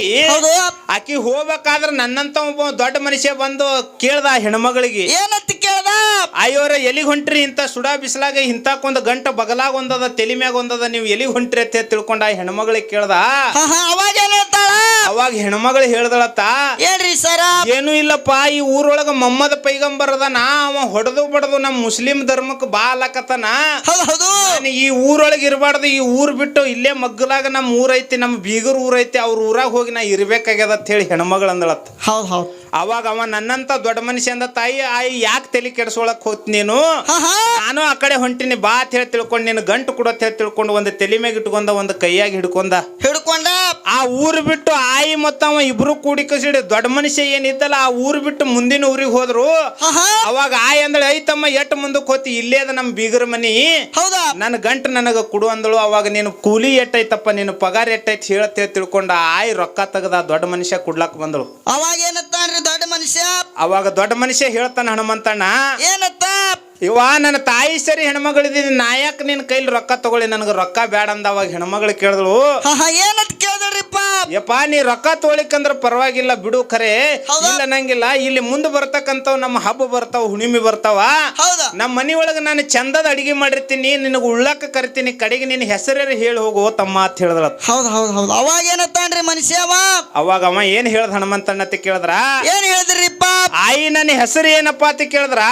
ಹೌದು. ಆಕಿ ಹೋಗ್ಬೇಕಾದ್ರ ನನ್ನಂತ ಒಬ್ಬ ದೊಡ್ಡ ಮನುಷ್ಯ ಬಂದು ಕೇಳ್ದ ಹೆಣ್ಮಗಳಿಗೆ. ಏನಂತ ಕೇಳ್ದ? ಅಯ್ಯೋರ ಎಲಿಗ್ ಹೊಂಟ್ರಿ ಇಂತ ಸುಡಾ ಬಿಸಿಲಾಗ? ಇಂತಕ್ಕೊಂದು ಗಂಟ ಬಗಲಾಗ ಒಂದದ ತಲೆ ಮ್ಯಾಗ ಒಂದದ ನೀವು ಎಲಿಗ್ ಹೊಂಟ್ರಿ ಅಂತ ತಿಳ್ಕೊಂಡ ಆ ಹೆಣ್ಮಗಳಿಗೆ ಕೇಳ್ದ. ಅವಾಗ ಏನ್ ಹೇಳ್ತಾಳ ಅವಾಗ ಹೆಣ್ಮಗಳು ಹೇಳ್ದಳತ್ತ ಹೇಳ್ರಿ ಸರ? ಏನು ಇಲ್ಲಪ್ಪ ಈ ಊರೊಳಗ ಮೊಮ್ಮದ ಪೈಗಂಬರ್ ನಾ ಅವ ಹೊಡೆದು ಬಡದು ನಮ್ಮ ಮುಸ್ಲಿಂ ಧರ್ಮಕ್ಕೆ ಬಾ ಹೌದು ಹೌದು. ನಾನ್ ಈ ಊರೊಳಗೆ ಇರಬಾರ್ದು ಈ ಊರ್ ಬಿಟ್ಟು ಇಲ್ಲೇ ಮಗ್ಗಲಾಗ ನಮ್ಮ ಊರೈತಿ ಐತಿ ನಮ್ಮ ಬೀಗರ್ ಊರೈತಿ ಐತಿ ಅವ್ರ ಊರಾಗ ಹೋಗಿ ನಾ ಇರ್ಬೇಕಾಗ್ಯದ ಅಂತ ಹೇಳಿ ಹೆಣ್ಮಗಳು ಅಂದಳತ್ತ ಹೌದು ಹೌದು. ಅವಾಗ ಅವ ನನ್ನಂತ ದೊಡ್ಡ ಮನುಷ್ಯ ಅಂದ ತಾಯಿ ಆಯಿ ಯಾಕೆ ತಲೆ ಕೆಡ್ಸೋಳಕ್ ಹೋತ್ ನೀನು? ನಾನು ಆ ಕಡೆ ಹೊಂಟಿನಿ ಬಾ ಅಂತ ಹೇಳಿ ತಿಳ್ಕೊಂಡು ನೀನು ಗಂಟು ಕೊಡೋತ್ ಹೇಳಿ ತಿಳ್ಕೊಂಡು ಒಂದು ತಲೆ ಮ್ಯಾಗ ಇಟ್ಕೊಂಡ ಒಂದು ಕೈಯಾಗಿ ಹಿಡ್ಕೊಂಡ. ಹಿಡ್ಕೊಂಡ. ಆ ಊರು ಬಿಟ್ಟು ಆಯಿ ಮತ್ತ ಅವ ಇಬ್ರು ಕೂಡಿ ಕಸಿಡಿ ದೊಡ್ಡ ಮನುಷ್ಯ ಏನಿದ್ದಲ್ಲ ಆ ಊರು ಬಿಟ್ಟು ಮುಂದಿನ ಊರಿಗೆ ಹೋದ್ರು. ಅವಾಗ ಆಯ್ ಅಂದಳು ಐತಮ್ಮ ಎಟ್ ಮುಂದಕ್ಕೆ ಹೋತಿ? ಇಲ್ಲೇ ಅದ ನಮ್ಮ ಬೀಗರ ಮನಿ. ಹೌದಾ? ನನ್ನ ಗಂಟು ನನಗ ಕೊಡು ಅಂದಳು ಅವಾಗ ನೀನು ಕೂಲಿ ಎಟ್ಟೈತಪ್ಪ ನೀನು ಪಗಾರ ಎಟ್ಟೈತಿ ಹೇಳತ್ತೆ ತಿಳ್ಕೊಂಡ ಆಯಿ ರೊಕ್ಕ ತೆಗದ ದೊಡ್ಡ ಮನುಷ್ಯ ಕೊಡ್ಲಾಕ್ ಬಂದಳು. ಅವಾಗ ಏನತ್ತಾನ್ರಿ ಮನುಷ್ಯ? ಅವಾಗ ದೊಡ್ಡ ಮನುಷ್ಯ ಹೇಳ್ತಾನ ಹನುಮಂತಣ್ಣ ಏನತ್ತ? ಇವ ನನ್ನ ತಾಯಿ ಸರಿ ಹೆಣ್ಮಗಳಿದ್ದೀನಿ ನಾಯಕ್ ನಿನ್ನ ಕೈಲಿ ರೊಕ್ಕ ತಗೊಳ್ಳಿ ನನಗೆ ರೊಕ್ಕ ಬೇಡ ಅಂದ ಅವಾಗ ಹೆಣ್ಮಗಳು ಕೇಳಿದಳು. ಏನ ಯಪ್ಪ ನೀ ರೊಕ್ಕ ತೋಳಿಕಂದ್ರ ಪರವಾಗಿಲ್ಲ ಬಿಡು ಖರೆ. ಹೌದಾ? ಇಲ್ಲ ನಂಗಿಲ್ಲ ಇಲ್ಲಿ ಮುಂದೆ ಬರ್ತಕ್ಕಂಥವ್ ನಮ್ಮ ಹಬ್ಬ ಬರ್ತಾವ ಹುಣ್ಣಿಮೆ ಬರ್ತಾವ. ಹೌದಾ? ನಮ್ಮ ಮನಿಯೊಳಗ ನಾನು ಚಂದದ ಅಡಿಗೆ ಮಾಡಿರ್ತೀನಿ ನಿನಗೆ ಉಳ್ಳಾಕ ಕರಿತೀನಿ ಕಡೆಗೆ ನಿನ್ನ ಹೆಸರೇ ಹೇಳಿ ಹೋಗು ತಮ್ಮ ಅಂತ ಹೇಳಿದ್ರ ಹೌದು ಹೌದು ಹೌದು. ಅವಾಗ ಏನತ್ತಾನ್ರಿ ಮನುಷ್ಯ ಅವ? ಅವಾಗ ಅವ ಏನ್ ಹೇಳ್ದ ಹನುಮಂತಣ್ಣ ಅಂತ ಕೇಳಿದ್ರ? ಏನ್ ಹೇಳಿದ್ರಿಪ್ಪ ಆಯಿ ನನ್ನ ಹೆಸರು ಏನಪ್ಪ ಅಂತ ಕೇಳಿದ್ರ?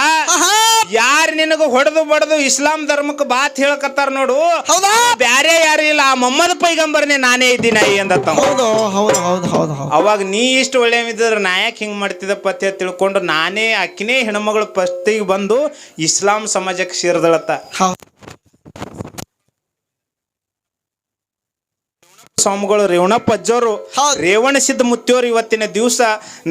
ಯಾರು ನಿನಗ ಹೊಡೆದು ಬಡದು ಇಸ್ಲಾಂ ಧರ್ಮಕ್ಕೆ ಬಾತ್ ಹೇಳಕತ್ತಾರ ನೋಡು? ಹೌದಾ? ಬ್ಯಾರೆ ಯಾರು ಇಲ್ಲ ಆ ಮೊಹಮ್ಮದ್ ಪೈಗಂಬರ್ನೇ ನಾನೇ ಇದ್ದೀನಿ ಅಯ್ಯಂದ ತಮ್ಮ. ಹೌದು ಹೌದು ಹೌದು ಹೌದು ಹೌದು ಅವಾಗ ನೀ ಇಷ್ಟು ಒಳ್ಳೆ ಇದ್ದಿದ್ರೆ ನಾ ಯಾಕೆ ಹಿಂಗೆ ಮಾಡ್ತಿದ್ದಪ್ಪ ಅಂತ ತಿಳ್ಕೊಂಡು ನಾನೇ ಅಕ್ಕಿನೇ ಹೆಣ್ಮಗಳು ಪಸ್ತಿಗೆ ಬಂದು ಇಸ್ಲಾಂ ಸಮಾಜಕ್ಕೆ ಸೇರಿದಳತ್ತ. ಹೌದು. ಸ್ವಾಮಿಗಳು ರೇವಣಪ್ಪ ಅಜ್ಜವರು ಹೌದು. ರೇವಣ ಸಿದ್ಧ ಮುತ್ತಿಯವರು ಇವತ್ತಿನ ದಿವಸ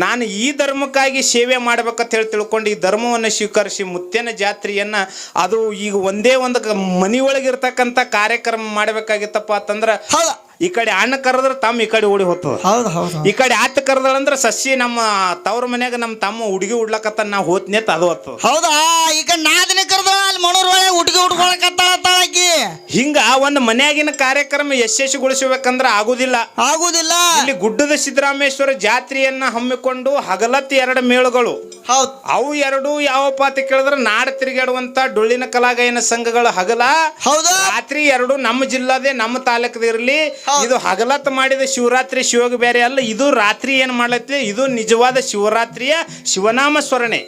ನಾನು ಈ ಧರ್ಮಕ್ಕಾಗಿ ಸೇವೆ ಮಾಡ್ಬೇಕಂತ ಹೇಳಿ ತಿಳ್ಕೊಂಡು ಈ ಧರ್ಮವನ್ನು ಸ್ವೀಕರಿಸಿ ಮುತ್ತಿನ ಜಾತ್ರೆಯನ್ನ ಅದು ಈಗ ಒಂದೇ ಒಂದು ಕ- ಮನಿಯೊಳಗಿರ್ತಕ್ಕಂಥ ಕಾರ್ಯಕ್ರಮ ಮಾಡ್ಬೇಕಾಗಿತ್ತಪ್ಪ ಅಂತಂದ್ರ ಹೌದು. ಈ ಕಡೆ ಅಣ್ಣ ಕರೆದ್ರೆ ತಮ್ಮ ಈ ಕಡೆ ಓಡಿ ಹೋಗ್ತದ. ಹೌದು ಹೌದು. ಈ ಕಡೆ ಆತ ಕರೆದಳಂದ್ರ ಸಸಿ ನಮ್ಮ ತವ್ರ ಮನ್ಯಾಗ ನಮ್ಮ ತಮ್ಮ ಹುಡುಗಿ ಉಡ್ಲಕತ್ತ ನಾ ಹೋತ್ನೇತ ಅದು ಹೊತ್ತದ ಹೌದಾ? ಈಗ ನಾದಿನ ಕರ್ದ ಅಲ್ಲಿ ಮನೋರ್ ಒಳಗೆ ಹುಡುಗಿ ಹುಡ್ಕೊಳಕತ್ತಾಳತ್ತಾಳಕಿ ಹಿಂಗ ಒಂದು ಮನ್ಯಾಗಿನ ಕಾರ್ಯಕ್ರಮ ಯಶಸ್ವಿಗೊಳಿಸಬೇಕಂದ್ರ ಆಗುದಿಲ್ಲ. ಆಗುದಿಲ್ಲ. ಇಲ್ಲಿ ಗುಡ್ಡದ ಸಿದ್ದರಾಮೇಶ್ವರ ಜಾತ್ರೆಯನ್ನ ಹಮ್ಮಿಕೊಂಡು ಹಗಲತ್ ಎರಡು ಮೇಳುಗಳು. ಹೌದು. ಅವು ಎರಡು ಯಾವಪ್ಪ ಅಂತ ಕೇಳಿದ್ರೆ ನಾಡ ತಿರುಗಾಡುವಂತ ಡೊಳ್ಳಿನ ಕಲಾಗಾಯನ ಸಂಘಗಳ ಹಗಲ. ಹೌದು? ರಾತ್ರಿ ಎರಡು ನಮ್ಮ ಜಿಲ್ಲಾದೆ ನಮ್ಮ ತಾಲೂಕದ ಇರಲಿ. ಇದು ಹಗಲತ್ ಮಾಡಿದ ಶಿವರಾತ್ರಿ ಶಿವಗ ಬೇರೆ ಅಲ್ಲ ಇದು ರಾತ್ರಿ ಏನ್ ಮಾಡ್ಲತ್ತಿ? ಇದು ನಿಜವಾದ ಶಿವರಾತ್ರಿಯ ಶಿವನಾಮ ಸ್ಮರಣೆ.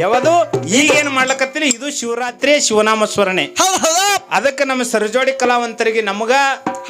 ಯಾವುದು? ಈಗ ಏನ್ ಮಾಡ್ಲಕತ್ತಿಲ್ಲ ಇದು ಶಿವರಾತ್ರಿಯ ಶಿವನಾಮ ಸ್ಮರಣೆ. ಅದಕ್ಕೆ ನಮ್ಮ ಸರಜೋಡಿ ಕಲಾವಂತರಿಗೆ ನಮಗ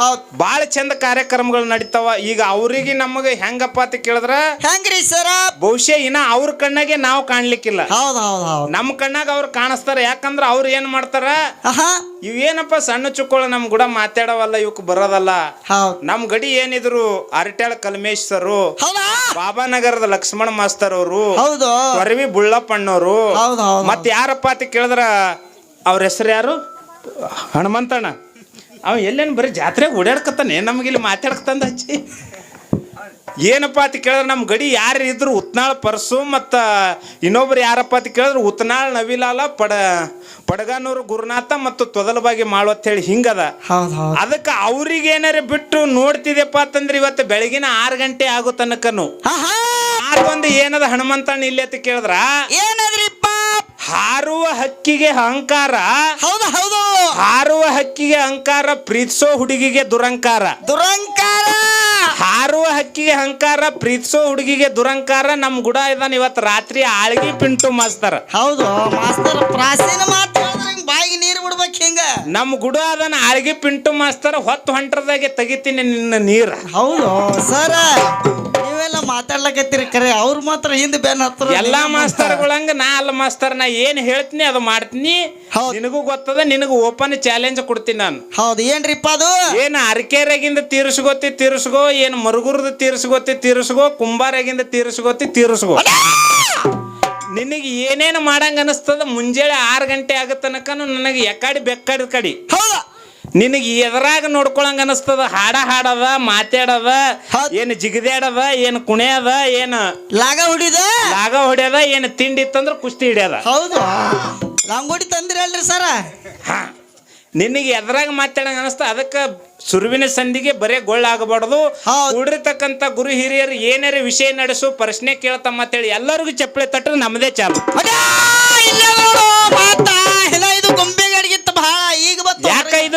ಬಹಳ ಬಾಳ ಚಂದ ಕಾರ್ಯಕ್ರಮಗಳು ನಡೀತಾವ. ಈಗ ಅವರಿಗೆ ನಮಗ ಹೆಂಗಪ್ಪ ಅಂತ ಕೇಳಿದ್ರ ಹೆಂಗ್ರಿ ಸರ? ಬಹುಶಃ ಇನ್ನ ಅವ್ರ ಕಣ್ಣಾಗೆ ನಾವು ಕಾಣ್ಲಿಕ್ಕಿಲ್ಲ. ಹೌದು ಹೌದು ಹೌದು. ನಮ್ಮ ಕಣ್ಣಾಗ ಅವ್ರು ಕಾಣಿಸ್ತಾರ. ಯಾಕಂದ್ರ ಅವ್ರು ಏನ್ ಮಾಡ್ತಾರ? ಆಹಾ ಇವೇನಪ್ಪ ಸಣ್ಣ ಚುಕ್ಕೋಳ ನಮ್ ಕೂಡ ಮಾತಾಡವಲ್ಲ ಇವಕ್ ಬರೋದಲ್ಲ. ಹೌದು. ನಮ್ ಗಡಿ ಏನಿದ್ರು ಅರಟ್ಯಾಳ ಕಲ್ಮೇಶ್ ಸರ್ ಹೌದಾ? ಬಾಬಾನಗರದ ಲಕ್ಷ್ಮಣ ಮಾಸ್ತರ್ ಅವರು ಹೌದು. ತೊರವಿ ಬುಳ್ಳಪ್ಪಣ್ಣವರು. ಹೌದು ಹೌದು. ಮತ್ ಯಾರಪ್ಪ ಅಂತ ಕೇಳಿದ್ರ ಅವ್ರ ಹೆಸರು ಯಾರು? ಹನುಮಂತಣ್ಣ ಅವ ಎಲ್ಲೇನು ಬರೀ ಜಾತ್ರೆ ಓಡಾಡ್ಕತ್ತಾನೆ? ನಮ್ಗೆ ಇಲ್ಲಿ ಮಾತಾಡ್ಕತ್ತಂದ ಹಚ್ಚಿ ಏನಪ್ಪ ಅಂತ ಕೇಳಿದ್ರೆ ನಮ್ಮ ಗಡಿ ಯಾರು ಇದ್ರು ಉತ್ನಾಳ ಪರ್ಸು ಮತ್ತು ಇನ್ನೊಬ್ರು ಯಾರಪ್ಪ ಅಂತ ಕೇಳಿದ್ರೆ ಉತ್ನಾಳ ನವಿಲಾಲ ಪಡ ಪಡಗಾನೂರು ಗುರುನಾಥ ಮತ್ತು ತೊದಲಬಾಗಿ ಮಾಡು ಹೇಳಿ ಹಿಂಗದ ಅದಕ್ಕೆ ಅವ್ರಿಗೆ ಏನಾರ ಬಿಟ್ಟು ನೋಡ್ತಿದ್ಯಪ್ಪ ಅಂತಂದ್ರೆ ಇವತ್ತು ಬೆಳಗಿನ ಆರು ಗಂಟೆ ಆಗೋ ತನಕನು. ಆಗೊಂದು ಏನದ ಹನುಮಂತಣ್ಣ ಇಲ್ಲಿ ಅಂತ ಕೇಳಿದ್ರ? ಏನದ್ರಿಪ್ಪ ಹಾರುವ ಹಕ್ಕಿಗೆ ಅಹಂಕಾರ ಹೌದು ಹೌದು. ಹಾರುವ ಹಕ್ಕಿಗೆ ಅಹಂಕಾರ ಪ್ರೀತಿಸೋ ಹುಡುಗಿಗೆ ದುರಂಕಾರ ದುರಂಕಾರ ಹಾರುವ ಹಕ್ಕಿಗೆ ಅಹಂಕಾರ ಪ್ರೀತಿಸೋ ಹುಡುಗಿಗೆ ದುರಂಕಾರ ನಮ್ ಗುಡ ಇದಾನ ಇವತ್ತು ರಾತ್ರಿ ಆಳ್ಗಿ ಪಿಂಟು ಮಾಸ್ತರ. ಹೌದು ಮಾಸ್ತರ್ ಪ್ರಾಚೀನ ಮಾತು ಹೇಳಿದ್ರೆ ಬಾಯಿಗೆ ನೀರು ಬಿಡ್ಬೇಕು ಹಿಂಗ. ನಮ್ ಗುಡ ಅದನ್ನ ಆಳ್ಗಿ ಪಿಂಟು ಮಾಸ್ತರ ಹೊತ್ತು ಹೊಂಟ್ರದಾಗೆ ತೆಗಿತೀನಿ ನಿನ್ನ ನೀರ. ಹೌದು ಸರ. ನೀವೆಲ್ಲ ಮಾತಾಡ್ಲಕತ್ತೀರಿ ಕರೆ ಅವ್ರು ಮಾತ್ರ ಹಿಂದೆ ಬೆನ್ ಹತ್ರ ಎಲ್ಲಾ ಮಾಸ್ತರ್ಗಳಂಗ ನಾ ಅಲ್ಲ ಮಾಸ್ತರ್ ನಾ ಏನ್ ಹೇಳ್ತೀನಿ ಅದು ಮಾಡ್ತೀನಿ. ಹೌದು. ನಿನಗೂ ಗೊತ್ತದ ನಿನಗ ಓಪನ್ ಚಾಲೆಂಜ್ ಕೊಡ್ತೀನಿ ನಾನು. ಹೌದು ಏನ್ರಿಪ್ಪ ಅದು? ಏನ್ ಅರಕೆರೆಗಿಂದ ತೀರಿಸ್ಕೋತಿ ತೀರಿಸ್ಕೋ ಏನ್ ಮರುಗುರ್ದ ತೀರಿಸ್ಕೋತಿ ತೀರಿಸ್ಕೋ ಕುಂಬಾರಾಗಿಂದ ತೀರಿಸ್ಕೋತಿ ತೀರಿಸ್ಕೋ ನಿನಗೆ ಏನೇನು ಮಾಡಂಗ ಅನಿಸ್ತದ ಮುಂಜಾನೆ ಆರು ಗಂಟೆ ಆಗೋ ತನಕನು ನನಗೆ ಎಕಾಡಿ ಬೆಕ್ಕಾಡಿದ ಕಡಿ. ಹೌದು. ನಿನಗೆ ಎದ್ರಾಗ ನೋಡ್ಕೊಳಂಗ ಅನಿಸ್ತದ? ಹಾಡ ಹಾಡದ ಮಾತಾಡದ ಹೌದ್. ಏನು ಜಿಗದಾಡದ ಏನು ಕುಣಿಯದ ಏನು ಲಾಗ ಹೊಡಿದ? ಲಾಗ ಹೊಡ್ಯದ ಏನು ತಿಂಡಿ ಇತ್ತಂದ್ರೆ ಕುಸ್ತಿ ಹಿಡ್ಯದ? ಹೌದು. ಲಂಗೋಡಿ ತಂದಿರಲ್ರಿ ಸರ. ಹಾ. ನಿನಗೆ ಎದ್ರಾಗ ಮಾತಾಡಂಗ ಅನಸ್ತ ಅದಕ್ಕೆ ಸುರುವಿನ ಸಂಧಿಗೆ ಬರೇ ಗೊಳ್ಳಾಗಬಾರ್ದು ಹೌದ್. ಕೂಡಿರ್ತಕ್ಕಂಥ ಗುರು ಹಿರಿಯರು ಏನಾರ ವಿಷಯ ನಡೆಸು ಪ್ರಶ್ನೆ ಕೇಳ್ತಮ್ಮ ಅಂತೇಳಿ ಎಲ್ಲರಿಗೂ ಚಪ್ಪಳೆ ತಟ್ಟರೆ ನಮ್ಮದೇ ಚಾಲು. ಅಡ್ಯಾ, ಇಲ್ಲೇ ನೋಡು ಮಾತಾ ಇದು ಗೊಂಬೆ.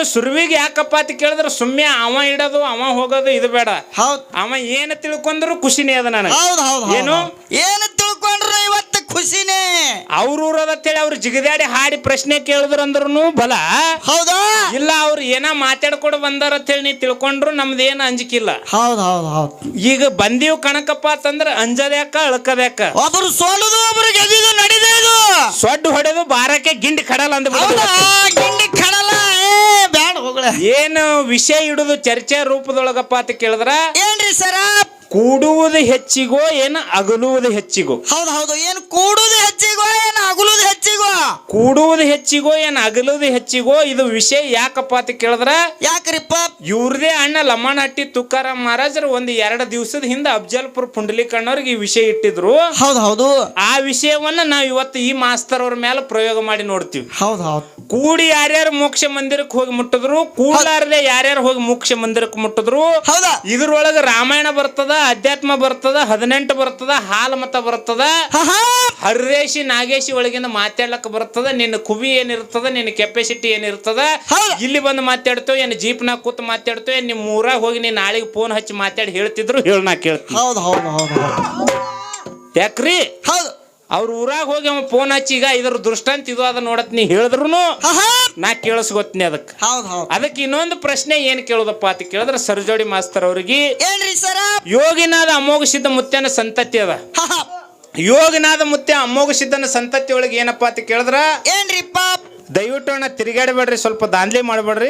ಇದು ಸುರುವಿಗೆ ಯಾಕಪ್ಪ ಅಂತ ಕೇಳಿದ್ರೆ ಸುಮ್ಮನೆ ಅವ ಇಡೋದು ಅವ ಹೋಗೋದು ಇದು ಬೇಡ. ಹೌದ್. ಅವ ಏನ ತಿಳ್ಕೊಂಡ್ರು ಖುಷಿನೇ ಅದ ನನಗೆ. ಹೌದ್ ಹೌದ್ ಹೌದ್ ಏನು? ಏನು ತಿಳ್ಕೊಂಡ್ರು ಇವತ್ತು ಖುಷಿನೇ? ಅವ್ರ ಹೇಳಿ ಅವ್ರು ಜಿಗದಾಡಿ ಹಾಡಿ ಪ್ರಶ್ನೆ ಕೇಳಿದ್ರು ಅಂದ್ರೂ ಬಲ. ಹೌದಾ? ಇಲ್ಲ ಅವ್ರು ಏನ ಮಾತಾಡ್ಕೊಂಡು ಬಂದಾರ ಅಂತೇಳಿ ನೀ ತಿಳ್ಕೊಂಡ್ರು ನಮ್ದು ಏನು ಅಂಜಿಕಿಲ್ಲ. ಹೌದ್ ಹೌದ್ ಹೌದ್. ಈಗ ಬಂದೀವ್ ಕಣಕಪ್ಪ ಅಂತಂದ್ರೆ ಅಂಜದ್ಯಾಕ ಅಳ್ಕದ್ಯಾಕ ಒಬ್ರು ಸೋಲುದು ಒಬ್ರು ಇದು. ಸೊಡ್ಡು ಹೊಡೆದು ಬಾರಕ್ಕೆ ಗಿಂಡಿ ಕಡಲ ಹೌದಾ? ಅಂದ್ಬಿಟ್ಟು ಗಿಂಡಿ ಕಡಲ? ಹೋಗ್ಳೆ ಏನು ವಿಷಯ ಇಡುದು ಚರ್ಚೆ ರೂಪದೊಳಗಪ್ಪ ಅಂತ ಕೇಳಿದ್ರ? ಏನ್ರಿ ಸರ? ಕೂಡುವುದು ಹೆಚ್ಚಿಗೋ ಏನ ಅಗಲುವುದು ಹೆಚ್ಚಿಗೋ? ಹೌದು ಹೌದು ಏನ್ ಕೂಡುದು ಹೆಚ್ಚಿಗೋ ಏನು ಅಗಲುದು ಹೆಚ್ಚಿಗೋ? ಕೂಡುವುದು ಹೆಚ್ಚಿಗೋ ಏನ್ ಅಗಲುವುದು ಹೆಚ್ಚಿಗೋ ಇದು ವಿಷಯ ಯಾಕಪ್ಪ ಅಂತ ಕೇಳಿದ್ರ? ಯಾಕ್ರಿಪ್ಪ ಇವ್ರದೇ ಅಣ್ಣ ಲಮ್ಮನಹಟ್ಟಿ ತುಕಾರಾಮ್ ಮಹಾರಾಜರು ಒಂದು ಎರಡು ದಿವಸದ ಹಿಂದೆ ಅಫ್ಜಲ್ಪುರ ಪುಂಡಲೀಕಣ್ಣವ್ರಿಗೆ ಈ ವಿಷಯ ಇಟ್ಟಿದ್ರು. ಹೌದು ಹೌದು. ಆ ವಿಷಯವನ್ನ ನಾವು ಇವತ್ತು ಈ ಮಾಸ್ತರ್ ಅವ್ರ ಮೇಲೆ ಪ್ರಯೋಗ ಮಾಡಿ ನೋಡ್ತೀವಿ. ಹೌದು ಹೌದ್. ಕೂಡಿ ಯಾರ್ಯಾರು ಮೋಕ್ಷ ಮಂದಿರಕ್ಕೆ ಹೋಗಿ ಮುಟ್ಟಿದ್ರು ಕೂಡಲಾರದೆ ಯಾರ್ಯಾರು ಹೋಗಿ ಮೋಕ್ಷ ಮಂದಿರಕ್ಕೆ ಮುಟ್ಟಿದ್ರು ಹೌದಾ? ಇದ್ರೊಳಗೆ ರಾಮಾಯಣ ಬರ್ತದ ಅಧ್ಯಾತ್ಮ ಬರ್ತದ ಹದಿನೆಂಟು ಬರ್ತದ ಹಾಲ ಮತ ಬರ್ತದ. ಹರ್ರೇಶಿ ನಾಗೇಶಿ ಒಳಗಿಂದ ಮಾತಾಡ್ಲಕ್ ಬರ್ತದ ನಿನ್ನ ಕುವಿ ಏನಿರ್ತದ ನಿನ್ನ ಕೆಪಾಸಿಟಿ ಏನಿರ್ತದ. ಇಲ್ಲಿ ಬಂದು ಮಾತಾಡ್ತೇವೆ ಏನು ಜೀಪ್ನಾಗ ಕೂತ್ ಮಾತಾಡ್ತೇವೆ ನಿಮ್ಮ ಊರಾಗ ಹೋಗಿ ನೀನ್ ನಾಳೆಗೆ ಫೋನ್ ಹಚ್ಚಿ ಮಾತಾಡಿ ಹೇಳ್ತಿದ್ರು ಹೇಳ್ನಾ ಕೇಳ್ತೀನಿ. ಹೌದ್ ಹೌದ್ ಹೌದ್ ಹೌದ್. ಯಾಕ್ರಿ? ಹೌದು. ಅವ್ರ ಊರಾಗ ಹೋಗಿ ಅವ ಫೋನ್ ಹಚ್ಚಿ ಈಗ ಇದ್ರ ದೃಷ್ಟಾಂತ ಇದು ಅದ ನೋಡತ್ ನೀ ಹೇಳಿದ್ರು ನಾ ಕೇಳಿಸ್ಕೊತೀನಿ ಅದಕ್ಕೆ. ಅದಕ್ಕೆ ಇನ್ನೊಂದು ಪ್ರಶ್ನೆ ಏನ್ ಕೇಳೋದಪ್ಪ ಅಂತ ಕೇಳಿದ್ರ ಸರ್ಜೋಡಿ ಮಾಸ್ತರ್ ಅವ್ರಿಗೆ ಯೋಗಿನಾದ ಅಮೋಘ ಸಿದ್ಧ ಮುತ್ಯನ ಸಂತತಿ ಅದ. ಯೋಗಿನಾದ ಯೋಗನಾದ ಮುತ್ಯ ಅಮೋಘ ಸಿದ್ಧನ ಸಂತತಿ ಒಳಗೆ ಏನಪ್ಪಾ ಅಂತ ಕೇಳಿದ್ರ ಏನ್ರಿಪ್ಪ ದಯವಿಟ್ಟು ಅಣ್ಣ ತಿರುಗಾಡಬೇಡ್ರಿ ಸ್ವಲ್ಪ ದಾಂಧಲೆ ಮಾಡಬೇಡ್ರಿ.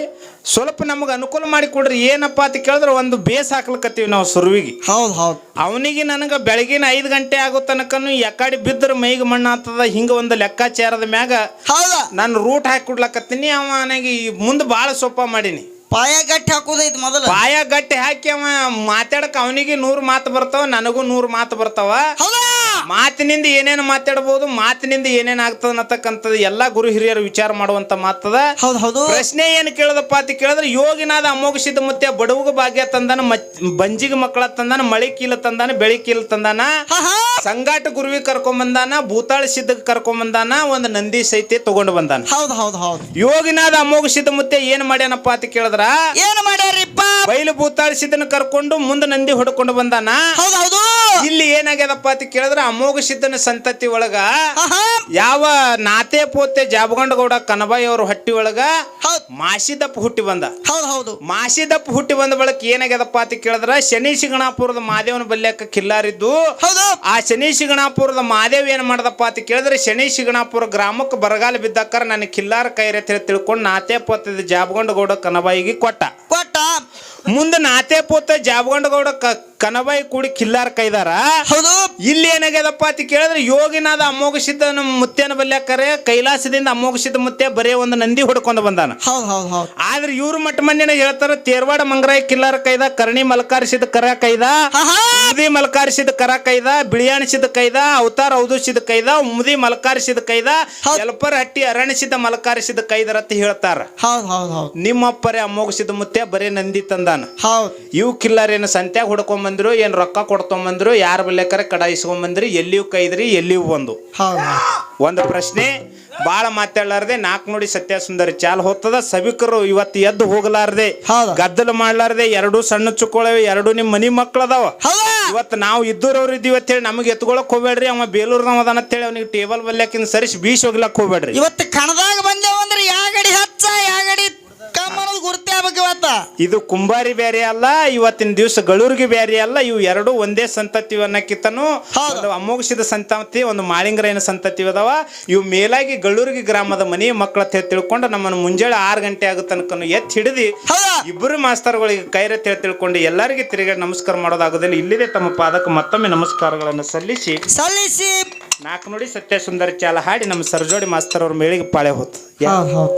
ಸ್ವಲ್ಪ ನಮಗೆ ಅನುಕೂಲ ಮಾಡಿ ಕೊಡ್ರಿ. ಏನಪ್ಪಾ ಅಂತ ಕೇಳಿದ್ರೆ ಒಂದು ಬೇಸ್ ಹಾಕ್ಲಕತ್ತೀವಿ ನಾವು ಸುರುವಿಗೆ ಹೌದು ಹೌದು. ಅವನಿಗೆ ನನಗೆ ಬೆಳಗಿನ ಐದು ಗಂಟೆ ಆಗೋ ತನಕನು ಎಕಾಡಿ ಬಿದ್ದರೆ ಮೈಗೆ ಮಣ್ಣು ಆಗ್ತದ ಹಿಂಗೆ ಒಂದು ಲೆಕ್ಕಾಚಾರದ ಮ್ಯಾಗ ಹೌದಾ. ನಾನು ರೂಟ್ ಹಾಕಿ ಕೊಡ್ಲಕತ್ತೀನಿ. ನನಗೆ ಮುಂದೆ ಭಾಳ ಸೊಪ್ಪ ಮಾಡೀನಿ. ಪಾಯ ಗಟ್ಟಿ ಹಾಕೋದೈತಿ ಮೊದಲು. ಪಾಯ ಗಟ್ಟಿ ಹಾಕಿ ಅವ ಮಾತಾಡಕ ಅವನಿಗೆ ನೂರು ಮಾತು ಬರ್ತಾವ ನನಗೂ ನೂರು ಮಾತು ಬರ್ತಾವ. ಹೌದಾ. ಮಾತಿನಿಂದ ಏನೇನು ಮಾತಾಡಬಹುದು ಮಾತಿನಿಂದ ಏನೇನು ಆಗ್ತದ ಅನ್ನತಕ್ಕಂಥದ್ದು ಎಲ್ಲ ಗುರು ಹಿರಿಯರು ವಿಚಾರ ಮಾಡುವಂತ ಮಾತದ. ಹೌದ್ ಹೌದು. ಪ್ರಶ್ನೆ ಏನ್ ಕೇಳದಪ್ಪ ಅಂತ ಕೇಳಿದ್ರೆ ಯೋಗಿನಾದ ಅಮೋಘ ಸಿದ್ಧ ಮುತ್ಯ ಬಡವಗ ಭಾಗ್ಯ ತಂದಾನ ಬಂಜಿಗ ಮಕ್ಕಳ ತಂದಾನ ಮಳೆ ಕೀಲ ತಂದಾನ ಬೆಳಿ ಕೀಲ ತಂದಾನ ಸಂಗಾಟ ಗುರುವಿ ಕರ್ಕೊಂಬಂದಾನ ಭೂತಾಳ ಕರ್ಕೊಂಡ್ ಬಂದಾನ ಒಂದ್ ನಂದಿ ಸೈತೆ ತಗೊಂಡು ಬಂದಾನ. ಹೌದ್ ಹೌದ್ ಹೌದು. ಯೋಗಿನಾದ ಅಮೋಘ ಸಿದ್ಧ ಮುತ್ಯ ಏನ್ ಮಾಡ್ಯಾನಪ್ಪ ಅಂತ ಕೇಳಿದ್ರ? ಏನ್ ಮಾಡ್ಯಾರಿಪ್ಪ? ಬೈಲು ಭೂತಾಳ ಸಿದ್ಧನ ಕರ್ಕೊಂಡು ಮುಂದೆ ನಂದಿ ಹೊಡ್ಕೊಂಡು ಬಂದಾನ? ಹೌದ್ ಹೌದು. ಇಲ್ಲಿ ಏನಾಗ್ಯದಪ್ಪ ಅಂತ ಕೇಳಿದ್ರೆ? ಅಮೋಘ ಸಿದ್ಧನ ಸಂತತಿ ಒಳಗ ಯಾವ ನಾತೆ ಪೋತೆ ಜಾಬಗಂಡಗೌಡ ಕನಬಾಯಿ ಅವ್ರ ಹಟ್ಟಿ ಒಳಗ ಮಾಸಿದಪ್ಪ ಹುಟ್ಟಿ ಬಂದ. ಹೌದು ಹೌದು. ಮಾಸಿದಪ್ಪ ಹುಟ್ಟಿ ಬಂದ ಬಳಕ ಏನಾಗ್ಯದಪ್ಪ ಅಂತ ಕೇಳಿದ್ರ ಶನಿ ಶಿಗಣಾಪುರದ ಮಾದೇವನ ಬಲ್ಯಕ್ಕ ಕಿಲ್ಲಾರಿದ್ದು. ಆ ಶನಿ ಶಿಗಣಾಪುರದ ಮಾದೇವ್ ಏನ್ ಮಾಡದಪ್ಪ ಅಂತ ಕೇಳಿದ್ರೆ ಶನಿ ಶಿಗಣಾಪುರ ಗ್ರಾಮಕ್ಕೆ ಬರಗಾಲ ಬಿದ್ದಕ್ಕಾರ ನನ್ನ ಕಿಲ್ಲಾರ ಕೈರೆ ಹೇಳಿ ತಿಳ್ಕೊಂಡು ನಾತೆ ಪೋತದ ಜಾಬಗಂಡಗೌಡ ಕನಬಾಯಿಗೆ ಕೊಟ್ಟ. ಕೊಟ್ಟ. ಮುಂದೆ ನಾತೆ ಪೋತ ಜಾಬಗಂಡಗೌಡ ಕನಬಾಯಿ ಕೂಡಿ ಕಿಲ್ಲಾರ ಕೈದಾರ. ಹೌದು. ಇಲ್ಲಿ ಏನಾಗ್ಯದಪ್ಪ ಅಂತ ಕೇಳಿದ್ರೆ ಯೋಗಿನಾದ ಅಮೋಘ ಮುತ್ತೇನ ಬಲ್ಯಾಕರೆ ಕೈಲಾಸದಿಂದ ಅಮೋಘ ಸಿದ್ಧ ಮುತ್ಯ ಬರೇ ಒಂದು ನಂದಿ ಹೊಡ್ಕೊಂಡು ಬಂದಾನ. ಆದ್ರೆ ಇವ್ರ ಮಟ್ಟ ಮಂದಿನ ಹೇಳ್ತಾರ ತೇರ್ವಾಡ ಮಂಗರಾಯ ಕಿಲ್ಲಾರ ಕೈದ ಕರ್ಣಿ ಮಲ್ಕಾರಿಸಿದ ಕರ ಕೈದ ಮುದಿ ಮಲ್ಕಾರಿಸಿದ ಕರ ಕೈದ ಬಿಳಿಯಾಣಿಸಿದ ಕೈದ ಅವತಾರ ಔದುಸಿದ ಕೈದ ಮುದಿ ಮಲ್ಕಾರಿಸಿದ ಕೈದ ಎಲ್ಪರ್ ಹಟ್ಟಿ ಅರಣಿಸಿದ ಮಲ್ಕಾರಿಸಿದ ಕೈದರ ಅಂತ ಹೇಳ್ತಾರ. ನಿಮ್ಮಪ್ಪರೇ ಅಮೋಘ ಸಿದ್ಧ ಮುತ್ಯ ಬರೇ ನಂದಿ ತಂದಾನ. ಇವ್ ಕಿಲ್ಲರ್ ಏನು ಸಂತ್ಯಾಗ ಹುಡ್ಕೊಂಬಂದ್ರು ಏನ್ ರೊಕ್ಕ ಕೊಡ್ಕೊಂಬಂದ್ರು ಯಾರ ಬಲ್ಲೇಕರ ಕಡ ಇಸ್ಕೊಂಬಂದ್ರಿ ಎಲ್ಲಿಯೂ ಕೈದ್ರಿ ಎಲ್ಲಿಯೂ ಹೌದ್ ಹೌದ್. ಒಂದು ಪ್ರಶ್ನೆ ಬಾಳ ಮಾತಾಡ್ಲಾರ್ದೆ ನಾಲ್ಕು ನೋಡಿ ಸತ್ಯ ಸುಂದರಿ ಚಾಲ್ ಹೋಗ್ತದ? ಸಭಿಕರು ಇವತ್ತು ಎದ್ದು ಹೋಗಲಾರ್ದೆ ಹೌದು. ಗದ್ದಲ ಮಾಡ್ಲಾರ್ದೆ ಎರಡು ಸಣ್ಣ ಚುಕ್ಕೊಳವೆ ಎರಡು ನಿಮ್ ಮನಿ ಮಕ್ಳದಾವ. ಹೌದಾ. ಇವತ್ತು ನಾವು ಇದ್ದೂರವ್ರು ಅಂತ ಹೇಳಿ ನಮಗೆ ಎತ್ಕೊಳಕ್ ಹೋಗ್ಬೇಡ್ರಿ ಅವ ಬೇಲೂರ್ನವ ಅದಾನ ಅಂತೇಳಿ ಅವ್ನಿಗೆ ಟೇಬಲ್ ಬಲ್ಯಾಕಿಂದ ಸರಿಸಿ ಬೀಸ್ ಹೋಗ್ಲಕ್ ಹೋಗ್ಬೇಡ್ರಿ. ಇವತ್ತು ಕಣದಾಗ ಗುರುತೇ ಆಗ್ಬೇಕು ಇವತ್ತ. ಇದು ಕುಂಬಾರಿ ಬೇರೆ ಅಲ್ಲ ಇವತ್ತಿನ ದಿವಸ ಗಳೂರಿಗೆ ಬೇರೆ ಅಲ್ಲ ಇವು ಎರಡು ಒಂದೇ ಸಂತತಿ ಅನ್ನಕ್ಕಿಂತನು. ಹೌದು. ಒಂದು ಅಮೋಘಸಿದ ಸಂತತಿ ಒಂದು ಮಾಳಿಂಗರಾಯನ ಸಂತತಿ ಅದಾವ. ಇವು ಮೇಲಾಗಿ ಗಳೂರಿಗೆ ಗ್ರಾಮದ ಮನೆ ಮಕ್ಕಳ ಅಂತ ತಿಳ್ಕೊಂಡು ನಮ್ಮನ್ನು ಮುಂಜಾನೆ ಆರು ಗಂಟೆ ಆಗೋ ತನಕ ಎತ್ತಿ ಹಿಡಿದು ಹೌದಾ? ಇಬ್ಬರು ಮಾಸ್ತರ್ಗಳಿಗೆ ಕೈರೆ ಹೇಳಿ ತಿಳ್ಕೊಂಡು ಎಲ್ಲರಿಗೆ ತಿರುಗಿ ನಮಸ್ಕಾರ ಮಾಡೋದಾಗೋದಿಲ್ಲ. ಇಲ್ಲಿದೆ ತಮ್ಮ ಪಾದಕ್ಕೆ ಮತ್ತೊಮ್ಮೆ ನಮಸ್ಕಾರಗಳನ್ನು ಸಲ್ಲಿಸಿ. ಸಲ್ಲಿಸಿ. ನಾಲ್ಕು ನೋಡಿ ಸತ್ಯ ಸುಂದರ ಚಾಲ ಹಾಡಿ ನಮ್ಮ ಸರ್ಜೋಡಿ ಮಾಸ್ತರ್ ಅವ್ರ ಮೇಳಿಗೆ ಪಾಳೆ ಹೋತು ಹೌದ್ ಹೌದ್.